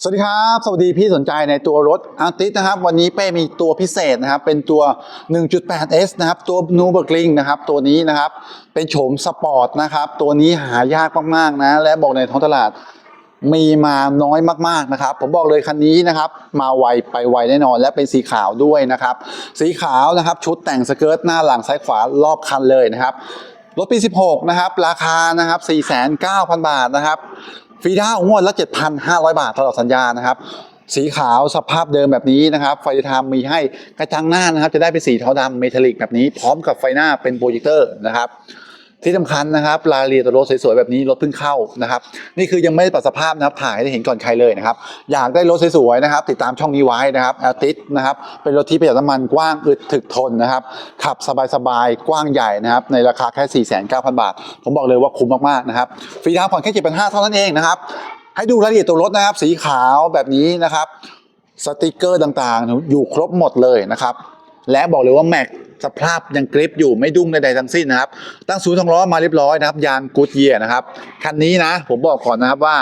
สวัสดีครับ สวัสดีพี่สนใจในตัวรถอาร์ติสนะครับ วันนี้เป้มีตัวพิเศษนะครับ เป็นตัว 1.8S นะครับ ตัวนูเบอร์กลิงนะครับ ตัวนี้นะครับ เป็นโฉมสปอร์ตนะครับ ตัวนี้หายากมากๆนะ และบอกในท้องตลาดมีมาน้อยมากๆนะครับ ผมบอกเลยคันนี้นะครับ มาไวไปไวแน่นอน และเป็นสีขาวด้วยนะครับ สีขาวนะครับ ชุดแต่งสเกิร์ตหน้าหลังซ้ายขวารอบคันเลยนะครับรถปี 16 นะครับ ราคานะครับ 4,900บาทนะครับ ฟีดางวดละ 7,500 บาทตลอดสัญญานะครับ สีขาวสภาพเดิมแบบนี้นะครับ ไฟทามมีให้กระจังหน้านะครับ จะได้เป็นสีเทาดำเมทัลลิกแบบนี้ พร้อมกับไฟหน้าเป็นโปรเจคเตอร์นะครับ ที่สำคัญนะครับรายละเอียตัวรถสวยๆแบบนี้รถเพิ่งเข้านะครับ นี่คือยังไม่ได้ปรับสภาพนะครับถ่ายให้เห็นก่อนใครเลยนะครับ อยากได้รถสวยๆนะครับติดตามช่องนี้ไว้นะครับแอลติสนะครับเป็นรถที่ประหยัดน้ำมันกว้างอึดถึกทนนะครับขับสบายๆกว้างใหญ่นะครับในราคาแค่ 4,900บาท ผมบอกเลยว่าคุ้มมากๆนะครับฟรีดาวน์ผ่อนแค่7,500เท่านั้นเองนะครับให้ดูรายละเอียดตัวรถนะครับ สีขาวแบบนี้นะครับสติกเกอร์ต่างๆ อยู่ครบหมดเลยนะครับและบอกเลยว่าแม็ก สภาพยังกริปอยู่ไม่ดุ้งใดๆทั้งสิ้นนะครับ ตั้งศูนย์ทองล้อมาเรียบร้อยนะครับ ยางกูดเยียนะครับ คันนี้นะ ผมบอกก่อนนะครับว่า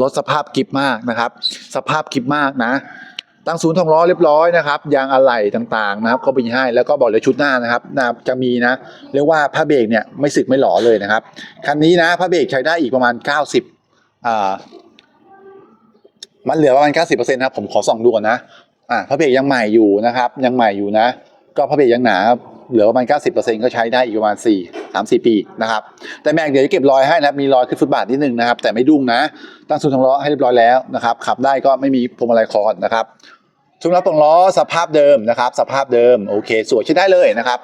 รถสภาพกริปมากนะครับ สภาพกริปมากนะตั้งศูนย์ทองล้อเรียบร้อยนะครับยางอะไหล่ต่างๆนะครับก็มีให้แล้วก็บอกเลยชุดหน้านะครับนะจะมีนะเรียกว่าผ้าเบรกเนี่ยไม่สึกไม่หล่อเลยนะครับคันนี้นะผ้าเบรกใช้ได้อีกประมาณ 90อ่ามันเหลือประมาณ 90%นะครับผมขอส่องดูก่อนนะอ่าพระเบรกยังใหม่อยู่นะครับ ยังใหม่อยู่นะ ก็พระเบรกยังหนาเหลือประมาณ 90%ก็ใช้ได้อีกประมาณ 4 3 4 ปีนะครับ แต่แม็กเดี๋ยวจะเก็บรอยให้นะครับ มีรอยขึ้นฟุตบาทนิดนึงนะครับ แต่ไม่ดุ้งนะ ตั้งซุ้มทางล้อให้เรียบร้อยแล้วนะครับ ขับได้ก็ไม่มีพวงมาลัยคอนนะครับซุ้มล้อตรงล้อสภาพเดิมนะครับ สภาพเดิมโอเค สวยใช้ได้เลยนะครับ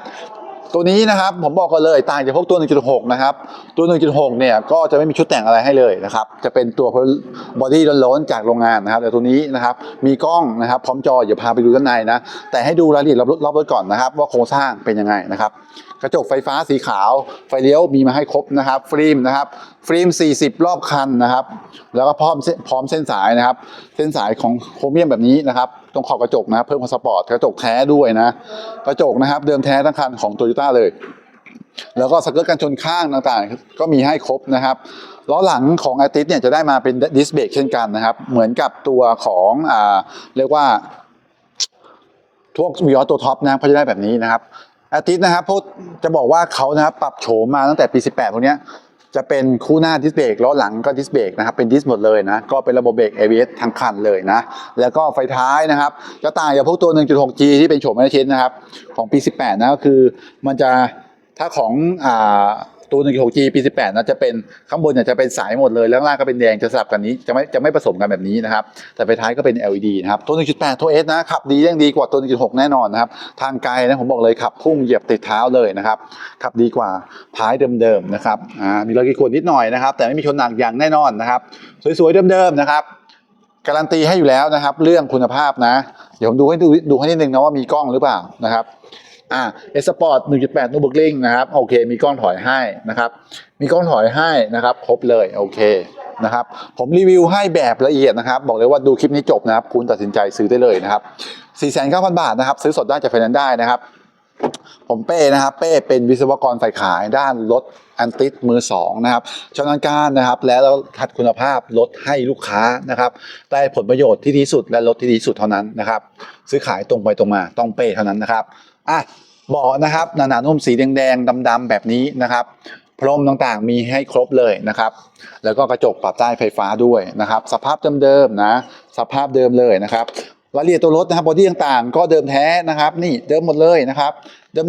ตัวนี้นะครับผมบอกกันเลยต่างจากพวกตัว 1.6 นะครับ ตัว 1.6 เนี่ยก็จะไม่มีชุดแต่งอะไรให้เลยนะครับ จะเป็นตัวบอดี้ล้นๆจากโรงงานนะครับแต่ตัวนี้นะครับมีกล้องนะครับพร้อมจอเดี๋ยวพาไปดูด้านในนะแต่ให้ดูรายละเอียดรอบรอบรถก่อนนะครับ ว่าโครงสร้างเป็นยังไงนะครับ กระจกไฟฟ้าสีขาว ไฟเลี้ยวมีมาให้ครบนะครับ ฟิล์มนะครับ ฟิล์ม 40 รอบคันนะครับ แล้วก็พร้อมพร้อมเส้นสายนะครับ เส้นสายของโครเมียมแบบนี้นะครับ ตรงขอบกระจกนะเพิ่มความสปอร์ตกระจกแท้ด้วยนะ กระจกนะครับ เดิมแท้ทั้งคันของโตโยต้าเลย แล้วก็สเกิร์ตกันชนข้างต่างๆ ก็มีให้ครบนะครับล้อหลังของอาติสเนี่ยจะได้มาเป็นดิสเบรกเช่นกันนะครับ เหมือนกับตัวของอ่าเรียกว่าพวกวีออตัวท็อปนะเขาจะได้แบบนี้นะครับ อาทิตย์นะครับพวกจะบอกว่าเขานะครับปรับโฉมมาตั้งแต่ปี 18 พวกนี้จะเป็นคู่หน้าดิสเบรกล้อหลังก็ดิสเบรกนะครับเป็นดิสหมดเลยนะก็เป็นระบบเบรก ABS ทั้งคันเลยนะ แล้วก็ไฟท้ายนะครับ จะต่างจากพวกตัว 1.6G ที่เป็นโฉมไม่ได้ชิ้นนะครับ ของปี 18 นะก็คือมันจะถ้าของอ่า ตัว 1.6G ปี 18นะจะเป็นข้างบนเนี่ยจะเป็นสายหมดเลยแล้วล่างก็เป็นแดงจะสลับกันนี้จะไม่จะไม่ผสมกันแบบนี้นะครับแต่ไปท้ายก็เป็น LED นะครับตัว 1.8 ตัว S นะขับดียังดีกว่าตัว 1.6 แน่นอนนะครับทางไกลนะผมบอกเลยขับพุ่งเหยียบติดเท้าเลยนะครับขับดีกว่าท้ายเดิมๆนะครับอ่ามีรอยขีดข่วนนิดหน่อยนะครับแต่ไม่มีชนหนักอย่างแน่นอนนะครับสวยๆเดิมๆนะครับการันตีให้อยู่แล้วนะครับ เรื่องคุณภาพนะ เดี๋ยวผมดูให้ดูดูให้นิดนึงนะว่ามีกล้องหรือเปล่านะครับ อ่าเอสปอร์ต1.8นูบกลิงนะครับโอเค มีกล้องถอยให้นะครับ มีกล้องถอยให้นะครับครบเลยโอเคนะครับผมรีวิวให้แบบละเอียดนะครับ บอกเลยว่าดูคลิปนี้จบนะครับ คุณตัดสินใจซื้อได้เลยนะครับ4,900บาทนะครับ ซื้อสดได้จากไฟแนนซ์ได้นะครับ ผมเป้นะครับ เป้เป็นวิศวกรฝ่ายขายด้านรถอันติสมือสองนะครับชำนาญการนะครับ และเราคัดคุณภาพรถให้ลูกค้านะครับได้ผลประโยชน์ที่ดีสุดและรถที่ดีสุดเท่านั้นนะครับ ซื้อขายตรงไปตรงมาต้องเป้เท่านั้นนะครับ อะเบาะนะครับหนาๆนุ่มสีแดงๆดำๆแบบนี้นะครับพรมต่างๆมีให้ครบเลยนะครับ แล้วก็กระจกปรับใต้ไฟฟ้าด้วยนะครับ สภาพเดิมๆนะ สภาพเดิมเลยนะครับ รายละเอียดตัวรถนะครับบอดี้ต่างๆ ก็เดิมแท้นะครับ นี่เดิมหมดเลยนะครับ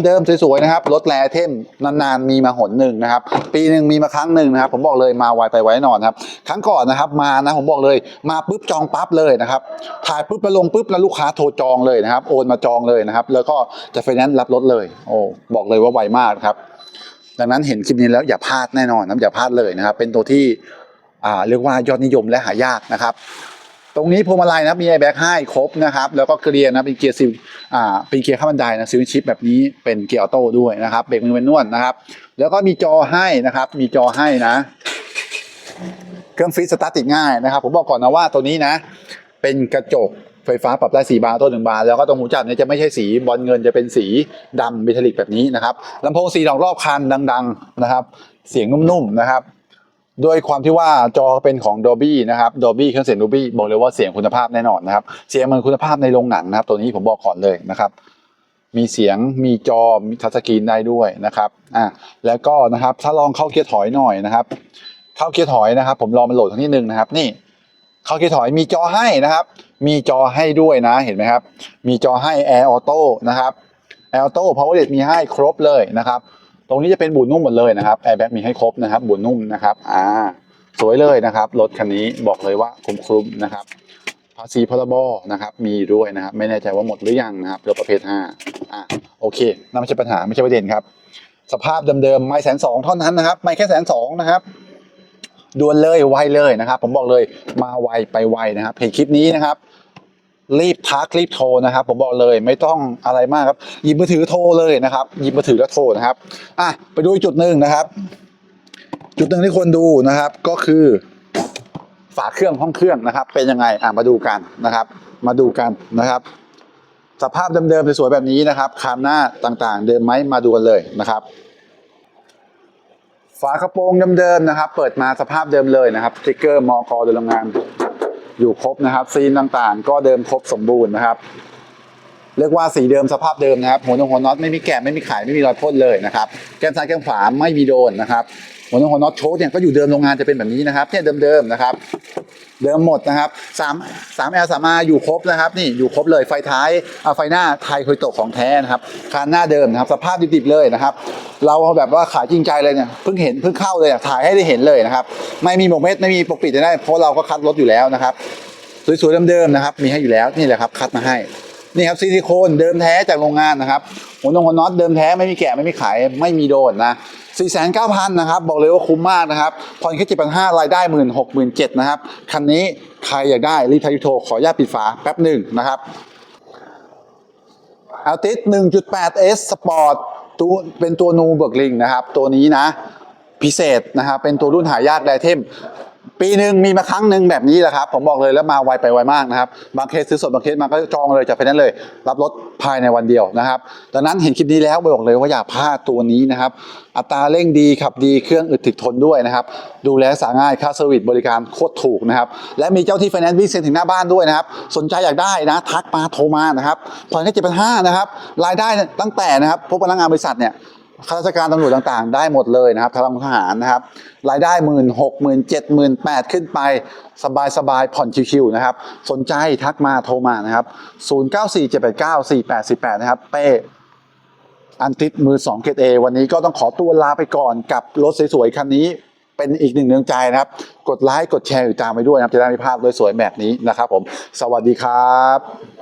เดิมๆสวยๆนะครับรถแลเทมนานๆมีมาหนหนึ่งนะครับ ปีหนึ่งมีมาครั้งหนึ่งนะครับ ผมบอกเลยมาไวไปไวแน่นอนครับ ครั้งก่อนนะครับมานะผมบอกเลยมาปุ๊บจองปั๊บเลยนะครับถ่ายปุ๊บไปลงปุ๊บแล้วลูกค้าโทรจองเลยนะครับ โอนมาจองเลยนะครับ แล้วก็จะไฟแนนซ์รับรถเลย โอ้บอกเลยว่าไวมากครับดังนั้นเห็นคลิปนี้แล้วอย่าพลาดแน่นอนนะอย่าพลาดเลยนะครับ เป็นตัวที่เรียกว่ายอดนิยมและหายากนะครับ ตรงนี้พวงมาลัยนะมีไอแบ็กให้ครบนะครับแล้วก็เกียร์นะเป็นเกียร์ซิลอ่าเป็นเกียร์ข้ามบันไดนะซิลชิปแบบนี้เป็นเกียร์ออโต้ด้วยนะครับเบรกมือเป็นนวดนะครับ แล้วก็มีจอให้นะครับมีจอให้นะ เครื่องฟรีสตาร์ทติดง่ายนะครับ ผมบอกก่อนนะว่าตัวนี้นะ เป็นกระจกไฟฟ้าปรับได้สีบานตัวหนึ่งบานแล้วก็ตรงหูจับเนี่ยจะไม่ใช่สีบอลเงินจะเป็นสีดำเมทัลลิกแบบนี้นะครับลำโพงสีดอกรอบคันดัง ๆนะครับ เสียงนุ่มๆนะครับ ด้วยความที่ว่าจอเป็นของ Dolby นะครับ Dolby เครื่องเสียง Dolby บอกเลยว่าเสียงคุณภาพแน่นอนนะครับ เสียงมันคุณภาพในโรงหนังนะครับ ตัวนี้ผมบอกก่อนเลยนะครับ มีเสียงมีจอมีทัชสกรีนได้ด้วยนะครับอะแล้วก็นะครับถ้าลองเข้าเกียร์ถอยหน่อยนะครับ เข้าเกียร์ถอยนะครับ ผมลองมันโหลดทั้งที่หนึ่งนะครับ นี่เข้าเกียร์ถอยมีจอให้นะครับ มีจอให้ด้วยนะเห็นไหมครับ มีจอให้ Air Auto นะครับ Air Auto Power LED มีให้ครบเลยนะครับ ตรงนี้จะเป็นบุนนุ่มหมดเลยนะครับ Airbag มีให้ครบนะครับบุนนุ่มนะครับอ่าสวยเลยนะครับรถคันนี้บอกเลยว่าคุ้มครุมนะครับภาษีพรบนะครับมีด้วยนะครับ ไม่แน่ใจว่าหมดหรือยังนะครับรถประเภท5อ่าโอเคนั่นไม่ใช่ปัญหาไม่ใช่ประเด็นครับ สภาพเดิมๆไม่แสนสองเท่านั้นนะครับไม่แค่แสนสองนะครับด่วนเลยไวเลยนะครับ ผมบอกเลยมาไวไปไวนะครับเห็นคลิปนี้นะครับ รีบทักรีบโทรนะครับ ผมบอกเลยไม่ต้องอะไรมากครับหยิบมือถือโทรเลยนะครับหยิบมือถือแล้วโทรนะครับอะไปดูจุดหนึ่งนะครับ จุดหนึ่งที่ควรดูนะครับ ก็คือ ฝาเครื่องห้องเครื่องนะครับ เป็นยังไงอะมาดูกันนะครับ มาดูกันนะครับ สภาพเดิมๆสวยๆแบบนี้นะครับคานหน้าต่างๆ เดิมไหมมาดูกันเลยนะครับฝากระโปรงเดิมๆนะครับ เปิดมาสภาพเดิมเลยนะครับสติ๊กเกอร์มอกโดยโรงงาน อยู่ครบนะครับ ซีนต่างๆ ก็เดิมครบสมบูรณ์นะครับเรียกว่าสีเดิมสภาพเดิมนะครับหัวนงหัวน็อตไม่มีแกะไม่มีขายไม่มีรอยพ่นเลยนะครับ แก้มซ้ายแก้มขวาไม่มีโดนนะครับ หัวนงหัวน็อตโชคเนี่ยก็อยู่เดิมโรงงานจะเป็นแบบนี้นะครับเนี่ยเดิมๆนะครับ เดิมหมดนะครับสามสามแอลสามาอยู่ครบนะครับ นี่อยู่ครบเลยไฟท้ายอ่าไฟหน้าไทยโคยโตของแท้นะครับคานหน้าเดิมนะครับ สภาพดิบๆเลยนะครับ เราแบบว่าขายจริงใจเลยเนี่ยเพิ่งเห็นเพิ่งเข้าเลยอะถ่ายให้ได้เห็นเลยนะครับ ไม่มีหมกเม็ดไม่มีปกปิดจะได้เพราะเราก็คัดรถอยู่แล้วนะครับสวยๆเดิมๆนะครับ มีให้อยู่แล้วนี่แหละครับ คัดมาให้นี่ครับซิลิโคนเดิมแท้จากโรงงานนะครับหัวนงหัวน็อตเดิมแท้ไม่มีแกะไม่มีขายไม่มีโดนนะ 4 9 0 0 0นะครับ บอกเลยว่าคุ้มมากนะครับ ผ่อนแค่เจ็ดพันห้ารายได้หมื่นหกหมื่นเจ็ดนะครับ คันนี้ใครอยากได้รีบทายุโทรขออนุญาตปิดฝาแป๊บหนึ่งนะครับอัลติส 1.8 S Sport ตัวเป็นตัวนูเบิร์กลิงนะครับ ตัวนี้นะ พิเศษนะครับ เป็นตัวรุ่นหายากไดเทม ปีหนึ่งมีมาครั้งหนึ่งแบบนี้แหละครับ ผมบอกเลยแล้วมาไวไปไวมากนะครับ บางเคสซื้อสดบางเคสมาก็จองเลยจากไปนั้นเลย รับรถภายในวันเดียวนะครับดังนั้นเห็นคลิปนี้แล้วบอกเลยว่าอย่าพลาดตัวนี้นะครับ อัตราเร่งดีขับดีเครื่องอึดถึกทนด้วยนะครับ ดูแลสาง่ายค่าเซอร์วิสบริการโคตรถูกนะครับ และมีเจ้าที่ไฟแนนซ์วิ่งเซ็นถึงหน้าบ้านด้วยนะครับ สนใจอยากได้นะทักมาโทรมานะครับผ่อนแค่เจ็ดพันห้านะครับรายได้ตั้งแต่นะครับพวกพนักงานบริษัทเนี่ย ข้าราชการตำรวจต่างๆ ได้หมดเลยนะครับทางทหารนะครับ รายได้หมื่นหกหมื่นเจ็ดหมื่นแปดขึ้นไป สบายๆผ่อนชิวๆนะครับ สนใจทักมาโทรมานะครับ0 9 4 7 8 9 4 8 4 8นะครับ เป้อันติดมือ2เกตเอวันนี้ก็ต้องขอตัวลาไปก่อนกับรถสวยๆคันนี้เป็นอีกหนึ่งเนืองใจนะครับ กดไลค์กดแชร์ติดตามไปด้วยนะครับจะได้ไม่พลาดรถสวยแบบนี้นะครับผม สวัสดีครับ